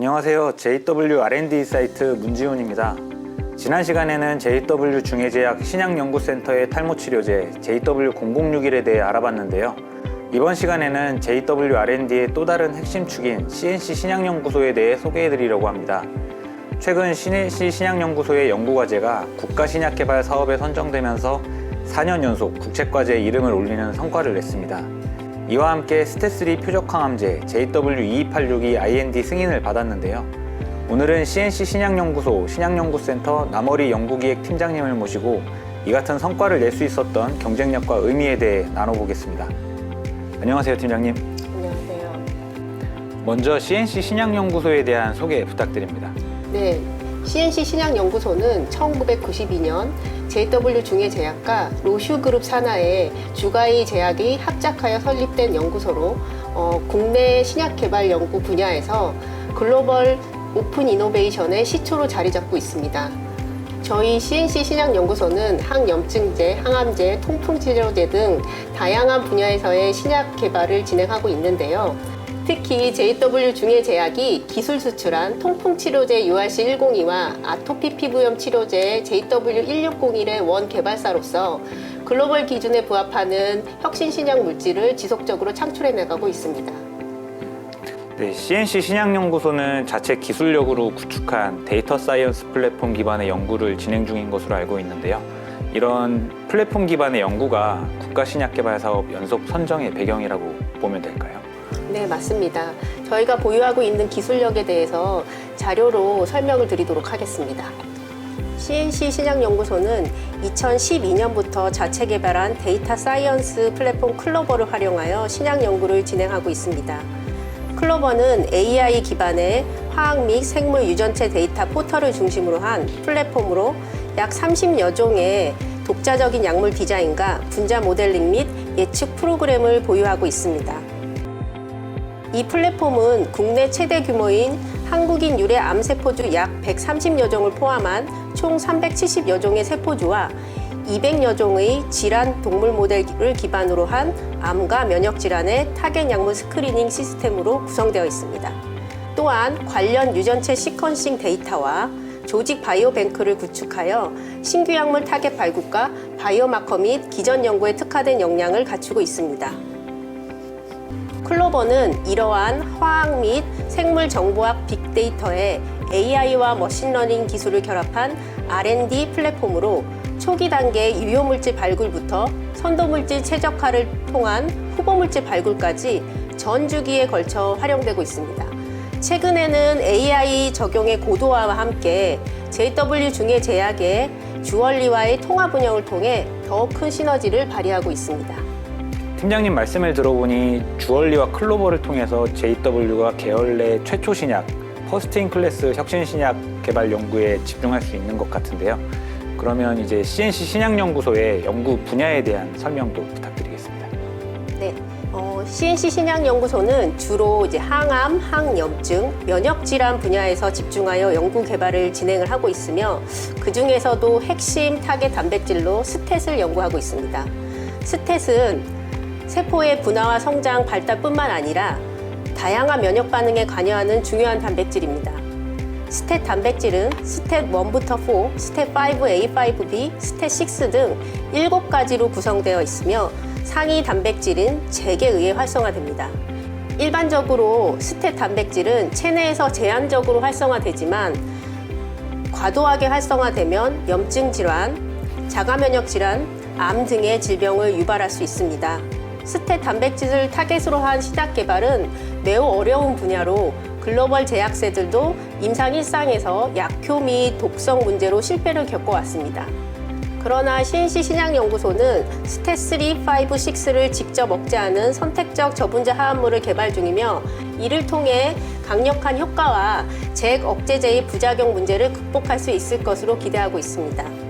안녕하세요. JW R&D 사이트 문지훈입니다. 지난 시간에는 JW 중해제약 신약연구센터의 탈모치료제 JW006일에 대해 알아봤는데요. 이번 시간에는 JW R&D의 또 다른 핵심 축인 CNC 신약연구소에 대해 소개해드리려고 합니다. 최근 CNC 신약연구소의 연구과제가 국가신약개발 사업에 선정되면서 4년 연속 국책과제에 이름을 올리는 성과를 냈습니다. 이와 함께 스테3 표적항암제 JW2286이 IND 승인을 받았는데요. 오늘은 CNC 신약연구소 신약연구센터 남어리 연구기획 팀장님을 모시고 이 같은 성과를 낼 수 있었던 경쟁력과 의미에 대해 나눠보겠습니다. 안녕하세요, 팀장님. 안녕하세요. 먼저 CNC 신약연구소에 대한 소개 부탁드립니다. 네, CNC 신약연구소는 1992년 JW 중해제약과 로슈그룹 산하의 주가이 제약이 합작하여 설립된 연구소로 어, 국내 신약 개발 연구 분야에서 글로벌 오픈 이노베이션의 시초로 자리 잡고 있습니다. 저희 CNC 신약연구소는 항염증제, 항암제, 통풍치료제 등 다양한 분야에서의 신약 개발을 진행하고 있는데요. 특히 JW 중해 제약이 기술 수출한 통풍 치료제 URC 102와 아토피 피부염 치료제 JW1601의 원 개발사로서 글로벌 기준에 부합하는 혁신 신약 물질을 지속적으로 창출해 나가고 있습니다. 네, CNC 신약연구소는 자체 기술력으로 구축한 데이터 사이언스 플랫폼 기반의 연구를 진행 중인 것으로 알고 있는데요. 이런 플랫폼 기반의 연구가 국가신약개발사업 연속 선정의 배경이라고 보면 될까요? 네, 맞습니다. 저희가 보유하고 있는 기술력에 대해서 자료로 설명을 드리도록 하겠습니다. CNC 신약연구소는 2012년부터 자체 개발한 데이터 사이언스 플랫폼 클로버를 활용하여 신약 연구를 진행하고 있습니다. 클로버는 AI 기반의 화학 및 생물 유전체 데이터 포털을 중심으로 한 플랫폼으로 약 30여 종의 독자적인 약물 디자인과 분자 모델링 및 예측 프로그램을 보유하고 있습니다. 이 플랫폼은 국내 최대 규모인 한국인 유래 암세포주 약 130여 종을 포함한 총 370여 종의 세포주와 200여 종의 질환 동물 모델을 기반으로 한 암과 면역 질환의 타겟 약물 스크리닝 시스템으로 구성되어 있습니다. 또한 관련 유전체 시퀀싱 데이터와 조직 바이오 뱅크를 구축하여 신규 약물 타겟 발굴과 바이오마커 및 기전 연구에 특화된 역량을 갖추고 있습니다. 클로버는 이러한 화학 및 생물 정보학 빅데이터에 AI와 머신러닝 기술을 결합한 R&D 플랫폼으로 초기 단계 유효 물질 발굴부터 선도 물질 최적화를 통한 후보 물질 발굴까지 전 주기에 걸쳐 활용되고 있습니다. 최근에는 AI 적용의 고도화와 함께 JW 중해 제약의 주얼리와의 통합 운영을 통해 더욱 큰 시너지를 발휘하고 있습니다. 팀장님 말씀을 들어보니 주얼리와 클로버를 통해서 JW가 계열 내 최초 신약, 퍼스트 인 클래스 혁신 신약 개발 연구에 집중할 수 있는 것 같은데요. 그러면 이제 CNC 신약연구소의 연구 분야에 대한 설명도 부탁드리겠습니다. 네. 어, CNC 신약연구소는 주로 이제 항암, 항염증, 면역질환 분야에서 집중하여 연구 개발을 진행을 하고 있으며 그 중에서도 핵심 타겟 단백질로 스탯을 연구하고 있습니다. 스탯은 세포의 분화와 성장 발달뿐만 아니라 다양한 면역 반응에 관여하는 중요한 단백질입니다. 스탯 단백질은 스탯 1부터 4, 스탯 5, A5B, 스탯 6 등 7가지로 구성되어 있으며 상위 단백질인 잭에 의해 활성화됩니다. 일반적으로 스탯 단백질은 체내에서 제한적으로 활성화되지만 과도하게 활성화되면 염증 질환, 자가 면역 질환, 암 등의 질병을 유발할 수 있습니다. 스탯 단백질을 타겟으로 한 시작 개발은 매우 어려운 분야로 글로벌 제약사들도 임상 일상에서 약효 및 독성 문제로 실패를 겪어왔습니다. 그러나 CNC 신약연구소는 스탯3, 5, 6를 직접 억제하는 선택적 저분자 화합물을 개발 중이며 이를 통해 강력한 효과와 잭 억제제의 부작용 문제를 극복할 수 있을 것으로 기대하고 있습니다.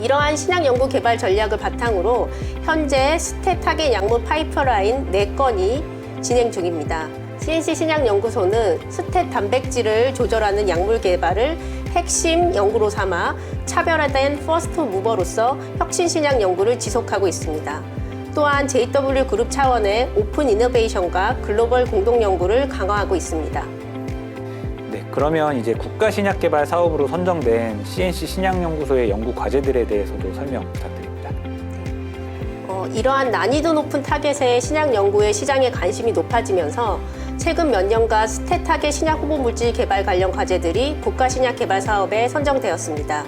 이러한 신약 연구 개발 전략을 바탕으로 현재 스탯 타겟 약물 파이프라인 4건이 진행 중입니다. CNC 신약연구소는 스탯 단백질을 조절하는 약물 개발을 핵심 연구로 삼아 차별화된 퍼스트 무버로서 혁신 신약 연구를 지속하고 있습니다. 또한 JW 그룹 차원의 오픈 이노베이션과 글로벌 공동 연구를 강화하고 있습니다. 그러면 이제 국가 신약 개발 사업으로 선정된 CNC 신약 연구소의 연구 과제들에 대해서도 설명 부탁드립니다. 어, 이러한 난이도 높은 타겟의 신약 연구의 시장에 관심이 높아지면서 최근 몇 년간 스테 타겟 신약 후보 물질 개발 관련 과제들이 국가 신약 개발 사업에 선정되었습니다.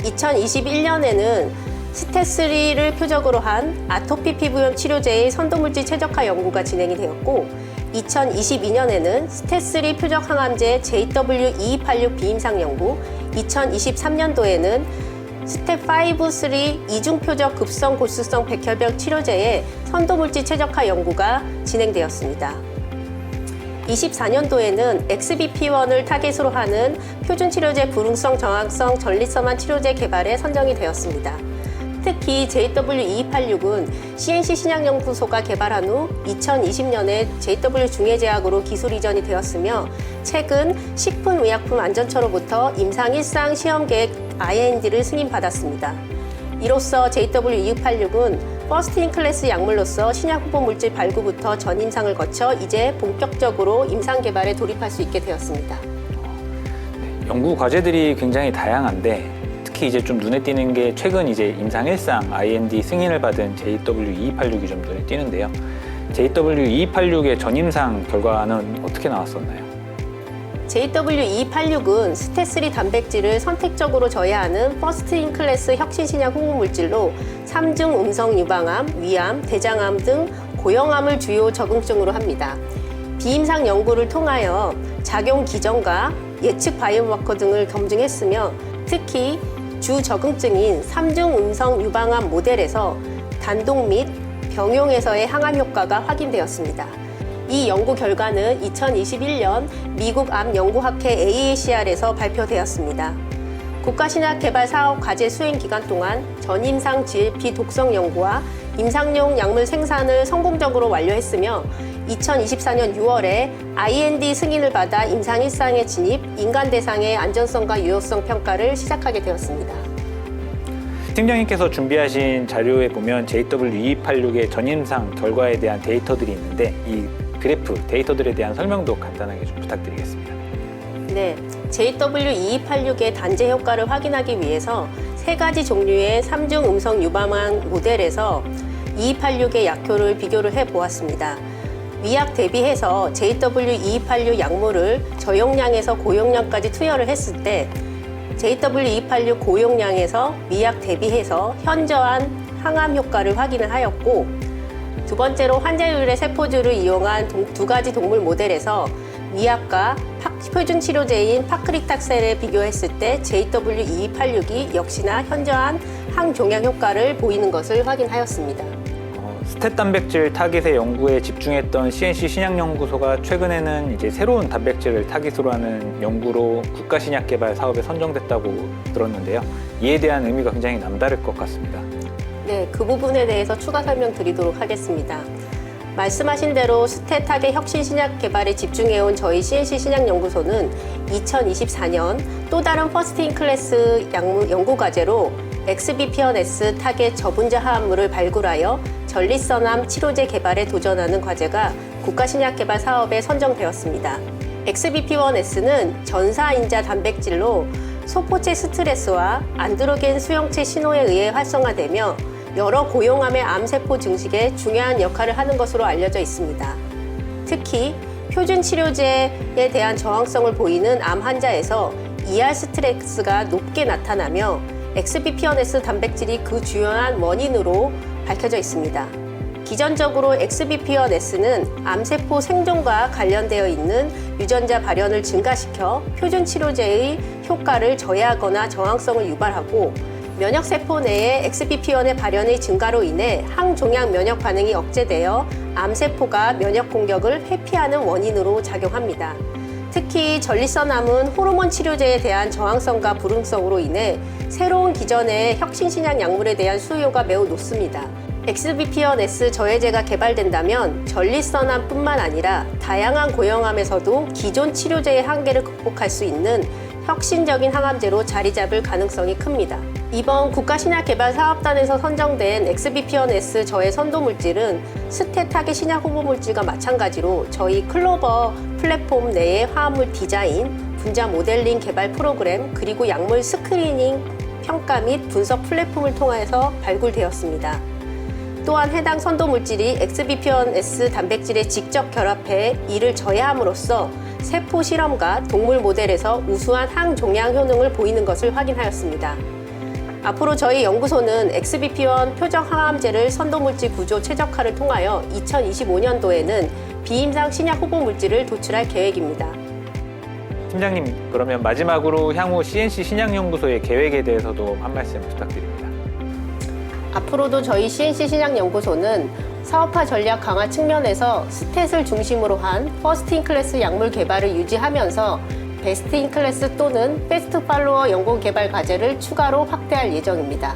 2021년에는 스테3를 표적으로 한 아토피 피부염 치료제의 선도물질 최적화 연구가 진행이 되었고 2022년에는 스테3 표적 항암제 JW286 비임상 연구 2023년도에는 스텝5-3 이중 표적 급성 골수성 백혈병 치료제의 선도물질 최적화 연구가 진행되었습니다. 24년도에는 XBP1을 타겟으로 하는 표준 치료제 불응성 정확성 전립선암 치료제 개발에 선정이 되었습니다. 특히 JW286은 CNC 신약연구소가 개발한 후 2020년에 JW 중해제약으로 기술 이전이 되었으며 최근 식품의약품 안전처로부터 임상 일상 시험 계획 IND를 승인받았습니다. 이로써 JW286은 퍼스트 인 클래스 약물로서 신약 후보 물질 발구부터 전임상을 거쳐 이제 본격적으로 임상 개발에 돌입할 수 있게 되었습니다. 연구 과제들이 굉장히 다양한데 특히 이제 좀 눈에 띄는 게 최근 이제 임상 1상 IND 승인을 받은 JW286이 좀 눈에 띄는데요. JW286의 전임상 결과는 어떻게 나왔었나요? JW286은 스테3 단백질을 선택적으로 저해하는 퍼스트 인 클래스 혁신 신약 후보 물질로 삼중 음성 유방암, 위암, 대장암 등 고형암을 주요 적응증으로 합니다. 비임상 연구를 통하여 작용 기전과 예측 바이오마커 등을 검증했으며 특히 주 적응증인 삼중 음성 유방암 모델에서 단독 및 병용에서의 항암 효과가 확인되었습니다. 이 연구 결과는 2021년 미국 암 연구학회 AACR에서 발표되었습니다. 국가신약 개발 사업 과제 수행 기간 동안 전임상 GLP 독성 연구와 임상용 약물 생산을 성공적으로 완료했으며 2024년 6월에 IND 승인을 받아 임상 일상에 진입, 인간 대상의 안전성과 유효성 평가를 시작하게 되었습니다. 팀장님께서 준비하신 자료에 보면 JW286의 전임상 결과에 대한 데이터들이 있는데 이 그래프 데이터들에 대한 설명도 간단하게 좀 부탁드리겠습니다. 네, JW2286의 단제 효과를 확인하기 위해서 세 가지 종류의 삼중 음성 유방암 모델에서 2286의 약효를 비교를 해 보았습니다. 위약 대비해서 JW2286 약물을 저용량에서 고용량까지 투여를 했을 때 JW286 고용량에서 미약 대비해서 현저한 항암 효과를 확인을 하였고 두 번째로 환자율의 세포주를 이용한 동- 두 가지 동물 모델에서 미약과 파- 표준 치료제인 파크리탁셀에 비교했을 때 JW286이 역시나 현저한 항종양 효과를 보이는 것을 확인하였습니다. 어, 스탯 단백질 타깃의 연구에 집중했던 CNC 신약연구소가 최근에는 이제 새로운 단백질을 타깃으로 하는 연구로 국가 신약 개발 사업에 선정됐다고 들었는데요. 이에 대한 의미가 굉장히 남다를 것 같습니다. 네, 그 부분에 대해서 추가 설명드리도록 하겠습니다. 말씀하신 대로 스테탁의 혁신 신약 개발에 집중해온 저희 CNC 신약연구소는 2024년 또 다른 퍼스트 인 클래스 연구 과제로 XBP1S 타겟 저분자 화합물을 발굴하여 전립선암 치료제 개발에 도전하는 과제가 국가신약개발 사업에 선정되었습니다. XBP1S는 전사인자 단백질로 소포체 스트레스와 안드로겐 수용체 신호에 의해 활성화되며 여러 고용암의 암세포 증식에 중요한 역할을 하는 것으로 알려져 있습니다. 특히 표준 치료제에 대한 저항성을 보이는 암 환자에서 ER 스트레스가 높게 나타나며 XBP1S 단백질이 그 주요한 원인으로 밝혀져 있습니다. 기전적으로 XBP1S는 암세포 생존과 관련되어 있는 유전자 발현을 증가시켜 표준 치료제의 효과를 저해하거나 저항성을 유발하고 면역세포 내에 XBP1의 발현의 증가로 인해 항종양 면역 반응이 억제되어 암세포가 면역 공격을 회피하는 원인으로 작용합니다. 특히 전립선암은 호르몬 치료제에 대한 저항성과 불응성으로 인해 새로운 기전의 혁신 신약 약물에 대한 수요가 매우 높습니다. XBP1S 저해제가 개발된다면 전립선암뿐만 아니라 다양한 고형암에서도 기존 치료제의 한계를 극복할 수 있는 혁신적인 항암제로 자리 잡을 가능성이 큽니다. 이번 국가신약개발사업단에서 선정된 XBP1S 저의 선도물질은 스테 타겟 신약 후보물질과 마찬가지로 저희 클로버 플랫폼 내의 화합물 디자인, 분자 모델링 개발 프로그램, 그리고 약물 스크리닝 평가 및 분석 플랫폼을 통해서 발굴되었습니다. 또한 해당 선도물질이 XBP1S 단백질에 직접 결합해 이를 저해함으로써 세포 실험과 동물 모델에서 우수한 항종양 효능을 보이는 것을 확인하였습니다. 앞으로 저희 연구소는 XBP1 표적 항암제를 선도물질 구조 최적화를 통하여 2025년도에는 비임상 신약 후보 물질을 도출할 계획입니다. 팀장님, 그러면 마지막으로 향후 CNC 신약연구소의 계획에 대해서도 한 말씀 부탁드립니다. 앞으로도 저희 CNC 신약연구소는 사업화 전략 강화 측면에서 스탯을 중심으로 한 퍼스트 인 클래스 약물 개발을 유지하면서 베스트 인 클래스 또는 베스트 팔로워 연구 개발 과제를 추가로 확대할 예정입니다.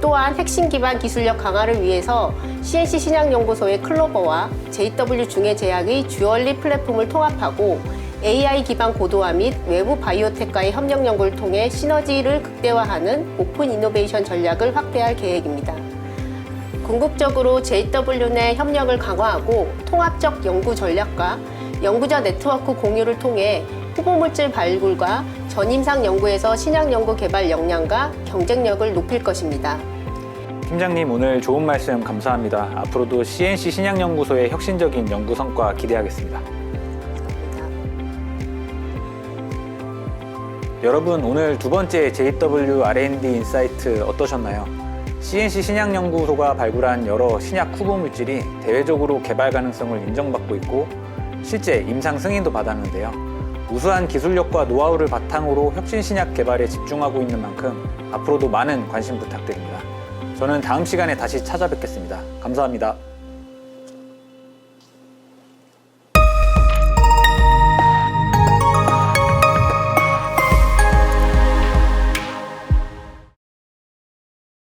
또한 핵심 기반 기술력 강화를 위해서 CNC 신약연구소의 클로버와 JW 중해 제약의 주얼리 플랫폼을 통합하고 AI 기반 고도화 및 외부 바이오텍과의 협력 연구를 통해 시너지를 극대화하는 오픈 이노베이션 전략을 확대할 계획입니다. 궁극적으로 JW 내 협력을 강화하고 통합적 연구 전략과 연구자 네트워크 공유를 통해 후보물질 발굴과 전임상 연구에서 신약 연구 개발 역량과 경쟁력을 높일 것입니다. 팀장님, 오늘 좋은 말씀 감사합니다. 앞으로도 CNC 신약연구소의 혁신적인 연구 성과 기대하겠습니다. 감사합니다. 여러분 오늘 두 번째 JW R&D 인사이트 어떠셨나요? CNC 신약연구소가 발굴한 여러 신약 후보 물질이 대외적으로 개발 가능성을 인정받고 있고 실제 임상 승인도 받았는데요. 우수한 기술력과 노하우를 바탕으로 혁신 신약 개발에 집중하고 있는 만큼 앞으로도 많은 관심 부탁드립니다. 저는 다음 시간에 다시 찾아뵙겠습니다. 감사합니다.